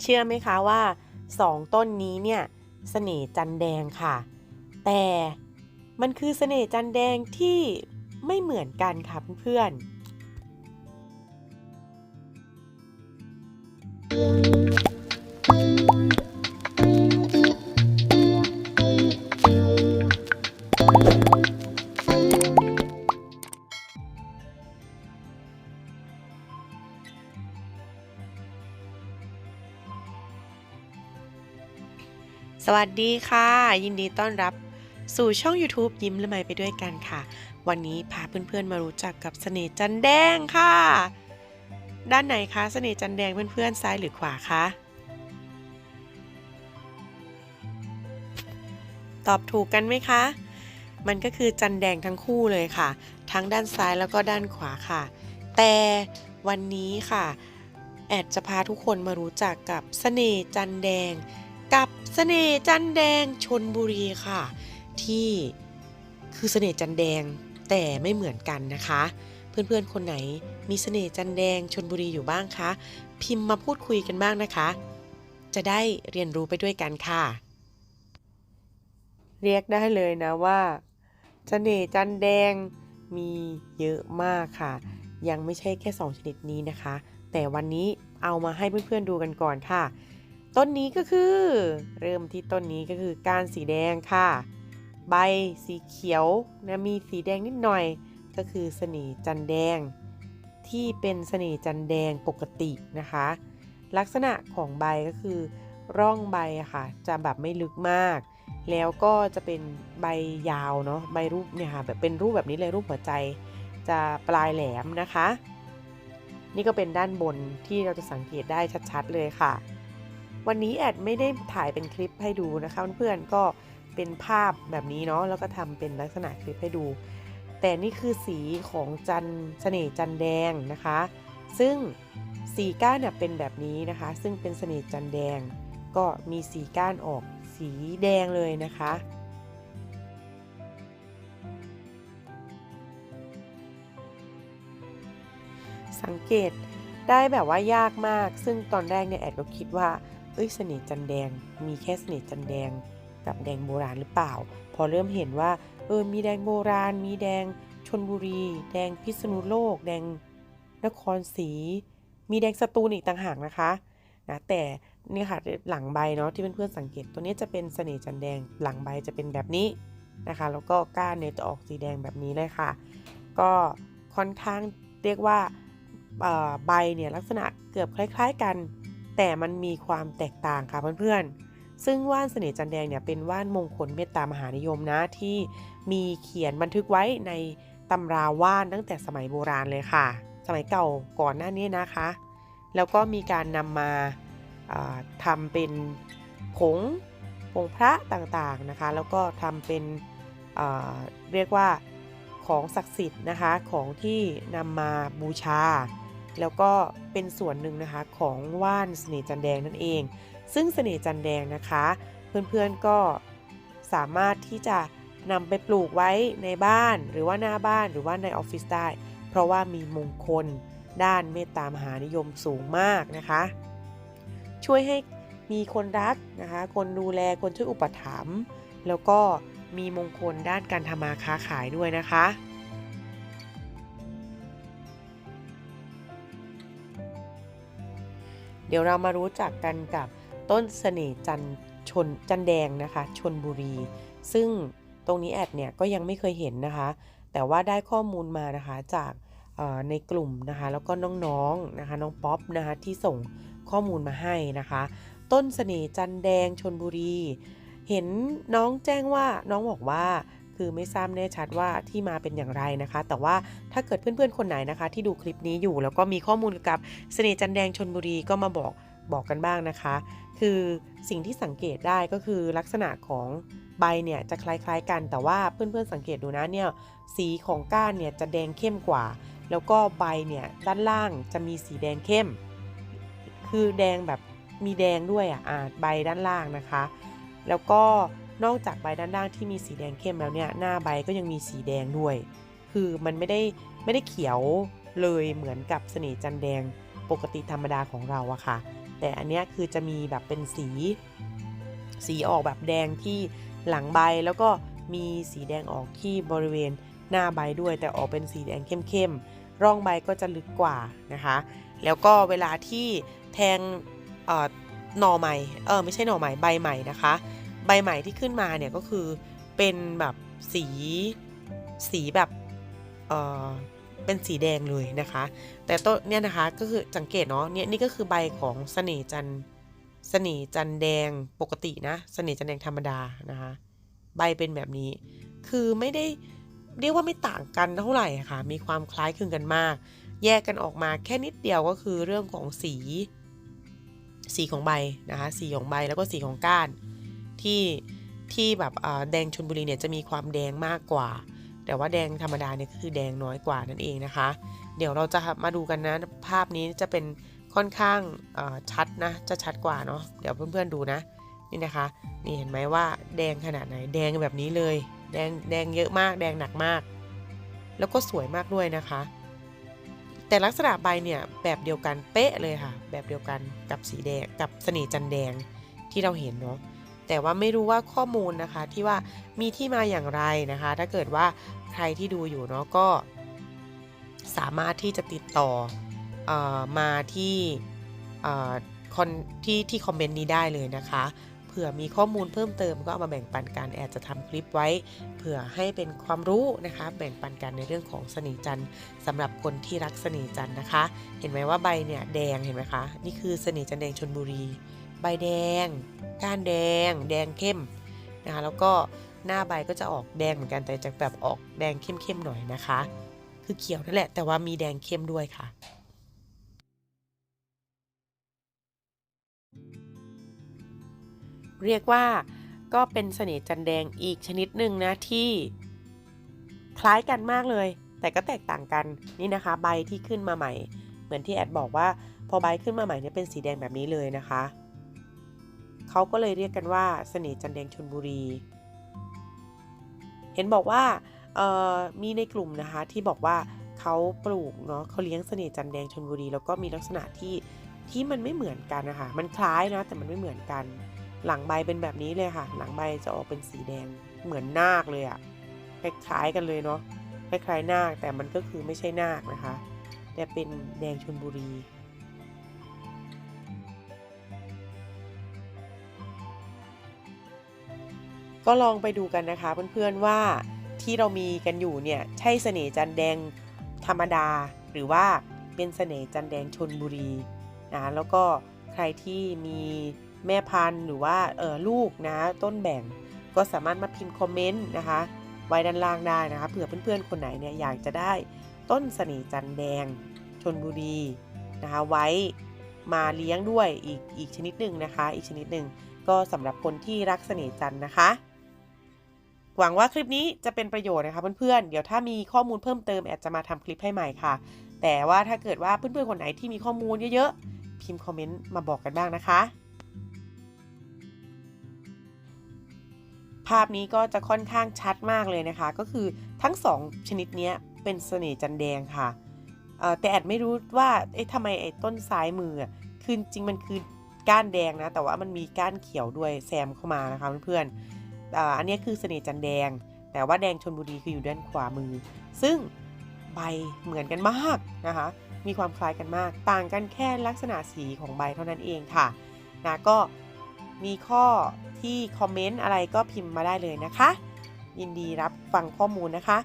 เชื่อไหมคะว่าสองต้นนี้เนี่ยเสน่ห์จันแดงค่ะ แต่มันคือเสน่ห์จันแดงที่ไม่เหมือนกันค่ะเพื่อนๆ สวัสดีค่ะ ยินดีต้อนรับสู่ช่อง YouTube ยิ้มละไมไปด้วยกันค่ะ วันนี้พาเพื่อนๆมารู้จักกับเสน่ห์จันแดงค่ะ ด้านไหนคะเสน่ห์จันแดงเพื่อนๆซ้ายหรือขวาคะตอบถูกกันไหมคะ มันก็คือจันแดงทั้งคู่เลยค่ะ ทั้งด้านซ้ายแล้วก็ด้านขวาค่ะ แต่วันนี้ค่ะ แอดจะพาทุกคนมารู้จักกับเสน่ห์จันแดง เสน่ห์จันแดงชนบุรีค่ะ ที่คือเสน่ห์จันแดงแต่ไม่เหมือนกันนะคะ เพื่อนๆคนไหนมีเสน่ห์จันแดงชนบุรีอยู่บ้างคะพิมพ์มาพูดคุยกันบ้างนะคะ จะได้เรียนรู้ไปด้วยกันค่ะ เรียกได้เลยนะว่าเสน่ห์จันแดงมีเยอะมากค่ะ ยังไม่ใช่แค่ 2 ชนิดนี้นะคะ แต่วันนี้เอามาให้เพื่อนๆดูกันก่อนค่ะ ต้นนี้ก็คือ เริ่มที่ต้นนี้ก็คือก้านสีแดงค่ะ ใบสีเขียวนะมีสีแดงนิดหน่อย ก็คือเสน่ห์จันแดง ที่เป็นเสน่ห์จันแดงปกตินะคะ ลักษณะของใบก็คือร่องใบค่ะ จะแบบไม่ลึกมาก แล้วก็จะเป็นใบยาวเนาะใบรูปเนี่ยค่ะแบบเป็นรูปแบบนี้เลยรูปหัวใจ จะปลายแหลมนะคะ นี่ก็เป็นด้านบนที่เราจะสังเกตได้ชัดๆเลยค่ะ วันนี้แอดไม่ได้ถ่ายเป็นคลิปให้ดูนะคะเพื่อนๆก็เป็นภาพแบบนี้เนาะแล้วก็ทำเป็นลักษณะคลิปให้ดู แต่นี่คือสีของจันเสน่ห์จันแดงนะคะ ซึ่งสีก้านเนี่ยเป็นแบบนี้นะคะ ซึ่งเป็นเสน่ห์จันแดง ก็มีสีก้านออกสีแดงเลยนะคะสังเกตได้แบบว่ายากมาก ซึ่งตอนแรกเนี่ยแอดก็คิดว่า เอ้ยเสน่ห์จันแดง มีแค่เสน่ห์จันแดงกับแดงโบราณหรือเปล่า พอเริ่มเห็นว่าเออมีแดงโบราณ มีแดงชนบุรี แดงพิษณุโลก แดงนครศรีมีแดงสตูลอีกต่างหากนะคะนะแต่นี่ค่ะหลังใบเนาะที่เพื่อนๆสังเกตตัวนี้จะเป็นเสน่ห์จันแดงหลังใบจะเป็นแบบนี้นะคะ แล้วก็ก้านเนี่ยจะออกสีแดงแบบนี้เลยค่ะ ก็ค่อนข้างเรียกว่าใบเนี่ยลักษณะเกือบคล้าย ๆ กัน แต่มันมีความแตกต่างค่ะเพื่อนๆ ซึ่งว่านเสน่ห์จันแดงเนี่ยเป็นว่านมงคลเมตตามหานิยมนะที่มีเขียนบันทึกไว้ในตำราว่านตั้งแต่สมัยโบราณเลยค่ะ สมัยเก่าก่อนหน้านี้นะคะ แล้วก็มีการนำมาทำเป็นผงผงพระต่างๆนะคะ แล้วก็ทำเป็นเรียกว่าของศักดิ์สิทธิ์นะคะของที่นำมาบูชา แล้วก็เป็นส่วนหนึ่งนะคะของว่านเสน่ห์จันแดงนั่นเอง ซึ่งเสน่ห์จันแดงนะคะ เพื่อนๆก็สามารถที่จะนำไปปลูกไว้ในบ้านหรือว่าหน้าบ้านหรือว่าในออฟฟิศได้ เพราะว่ามีมงคลด้านเมตตามหานิยมสูงมากนะคะ ช่วยให้มีคนรักนะคะ คนดูแลคนช่วยอุปถัมภ์แล้วก็มีมงคลด้านการทำมาค้าขายด้วยนะคะ เดี๋ยวเรามารู้จักกันกับต้นเสน่ห์จันชนจันแดงนะคะชนบุรี ซึ่งตรงนี้แอดเนี่ยก็ยังไม่เคยเห็นนะคะ แต่ว่าได้ข้อมูลมานะคะจากในกลุ่มนะคะ แล้วก็น้องๆนะคะ น้องป๊อปนะคะที่ส่งข้อมูลมาให้นะคะ ต้นเสน่ห์จันแดงชนบุรี เห็นน้องแจ้งว่าน้องบอกว่า คือไม่ทราบแน่ชัดว่าที่มาเป็นอย่างไรนะคะ แต่ว่าถ้าเกิดเพื่อนๆคนไหนนะคะ ที่ดูคลิปนี้อยู่แล้วก็มีข้อมูลกับเสน่ห์จันแดงชนบุรีก็มาบอกบอกกันบ้างนะคะ คือสิ่งที่สังเกตได้ก็คือลักษณะของใบเนี่ยจะคล้ายๆ กันแต่ว่าเพื่อนๆสังเกตดูนะเนี่ยสีของก้านเนี่ยจะแดงเข้มกว่า แล้วก็ใบเนี่ยด้านล่างจะมีสีแดงเข้ม คือแดงแบบมีแดงด้วยอะใบด้านล่างนะคะ แล้วก็ นอกจากใบด้านล่างที่มีสีแดงเข้มแล้วเนี่ยหน้าใบก็ยังมีสีแดงด้วย คือมันไม่ได้ไม่ได้เขียวเลยเหมือนกับเสน่ห์จันแดงปกติธรรมดาของเราอะค่ะ แต่อันเนี้ยคือจะมีแบบเป็นสี สีออกแบบแดงที่หลังใบแล้วก็มีสีแดงออกที่บริเวณหน้าใบด้วย แต่ออกเป็นสีแดงเข้มๆร่องใบก็จะลึกกว่านะคะ แล้วก็เวลาที่แทงอ่อหน่อใหม่เออไม่ใช่หน่อใหม่ใบใหม่นะคะ บใหม่ที่ขึ้นมาเนี่ยก็คือเป็นแบบสีสีแบบเออเป็นสีแดงเลยนะคะ แต่ต้นเนี่ยนะคะก็คือสังเกตเนาะเนี่ยนี่ก็คือใบของเสน่จันเสน่จันแดงปกตินะเสน่จันแดงธรรมดานะคะใบเป็นแบบนี้ คือไม่ได้เรียกว่าไม่ต่างกันเท่าไหร่ค่ะ มีความคล้ายคลึงกันมาก แยกกันออกมาแค่นิดเดียวก็คือเรื่องของสี สีของใบนะคะ สีของใบแล้วก็สีของก้าน ที่ที่แบบแดงชนบุรีเนี่ยจะมีความแดงมากกว่า แต่ว่าแดงธรรมดาเนี่ยก็คือแดงน้อยกว่านั่นเองนะคะ เดี๋ยวเราจะมาดูกันนะ ภาพนี้จะเป็นค่อนข้างชัดนะ จะชัดกว่าเนาะเดี๋ยวเพื่อนๆดูนะนี่นะคะ นี่เห็นไหมว่าแดงขนาดไหนแดงแบบนี้เลย แดงแดงเยอะมาก แดงหนักมาก แล้วก็สวยมากด้วยนะคะ แต่ลักษณะใบเนี่ยแบบเดียวกันเป๊ะเลยค่ะ แบบเดียวกันกับสีแดงกับเสน่ห์จันแดงที่เราเห็นเนาะ แต่ว่าไม่รู้ว่าข้อมูลนะคะที่ว่ามีที่มาอย่างไรนะคะ ถ้าเกิดว่าใครที่ดูอยู่เนาะก็สามารถที่จะติดต่อออมาที่คอนที่ที่คอมเมนต์นี้ได้เลยนะคะเผื่อมีข้อมูลเพิ่มเติมก็เอามาแบ่งปันกันแอดจะทำคลิปไว้ เผื่อให้เป็นความรู้นะคะ แบ่งปันกันในเรื่องของเสน่ห์จันทร์สำหรับคนที่รักเสน่ห์จันทร์นะคะ เห็นไหมว่าใบเนี่ยแดงเห็นไหมคะ นี่คือเสน่ห์จันทร์แดงชนบุรี ใบแดง ก้านแดง แดงเข้มนะคะแล้วก็หน้าใบก็จะออกแดงเหมือนกันแต่จะแบบออกแดงเข้มๆหน่อยนะคะ คือเขียวนั่นแหละแต่ว่ามีแดงเข้มด้วยค่ะ เรียกว่าก็เป็นเสน่ห์จันแดงอีกชนิดหนึ่งนะที่คล้ายกันมากเลย แต่ก็แตกต่างกันนี่นะคะ ใบที่ขึ้นมาใหม่ เหมือนที่แอดบอกว่า พอใบขึ้นมาใหม่เนี่ยเป็นสีแดงแบบนี้เลยนะคะ เขาก็เลยเรียกกันว่าเสน่ห์จันแดงชนบุรี เห็นบอกว่ามีในกลุ่มนะคะที่บอกว่าเขาปลูกเนาะเขาเลี้ยงเสน่ห์จันแดงชนบุรี แล้วก็มีลักษณะที่ที่มันไม่เหมือนกันนะคะมันคล้ายนะแต่มันไม่เหมือนกัน หลังใบเป็นแบบนี้เลยค่ะ หลังใบจะออกเป็นสีแดงเหมือนนาคเลยอะคล้ายๆกันเลยเนาะคล้ายๆนาคแต่มันก็คือไม่ใช่นาคนะคะ แต่เป็นแดงชนบุรี ก็ลองไปดูกันนะคะเพื่อนๆว่าที่เรามีกันอยู่เนี่ยใช่เสน่ห์จันแดงธรรมดา หรือว่าเป็นเสน่ห์จันแดงชนบุรีนะแล้วก็ใครที่มีแม่พันธุ์หรือว่าเออลูกนะต้นแบ่งก็สามารถมาพิมพ์คอมเมนต์นะคะไว้ด้านล่างได้นะคะเผื่อเพื่อนๆคนไหนเนี่ยอยากจะได้ต้นเสน่ห์จันแดงชนบุรีนะคะไว้มาเลี้ยงด้วยอีกอีกชนิดหนึ่งนะคะ อีกชนิดหนึ่งก็สำหรับคนที่รักเสน่ห์จันนะคะ หวังว่าคลิปนี้จะเป็นประโยชน์นะคะเพื่อนๆ เดี๋ยวถ้ามีข้อมูลเพิ่มเติมแอดจะมาทำคลิปให้ใหม่ค่ะ แต่ว่าถ้าเกิดว่าเพื่อนๆคนไหนที่มีข้อมูลเยอะๆ พิมพ์คอมเมนต์มาบอกกันบ้างนะคะ ภาพนี้ก็จะค่อนข้างชัดมากเลยนะคะ ก็คือทั้งสองชนิดนี้เป็นเสน่ห์จันแดงค่ะแต่แอดไม่รู้ว่าเอ๊ะทำไมไอ้ต้นซ้ายมือคือจริงมันคือก้านแดงนะ แต่ว่ามันมีก้านเขียวด้วยแซมเข้ามานะคะเพื่อนๆ อันนี้คือเสน่ห์จันแดง แต่ว่าแดงชนบุรีคืออยู่ด้านขวามือ ซึ่งใบเหมือนกันมากนะคะ มีความคล้ายกันมาก ต่างกันแค่ลักษณะสีของใบเท่านั้นเองค่ะนะก็มีข้อที่คอมเมนต์อะไรก็พิมพ์มาได้เลยนะคะ ยินดีรับฟังข้อมูลนะคะ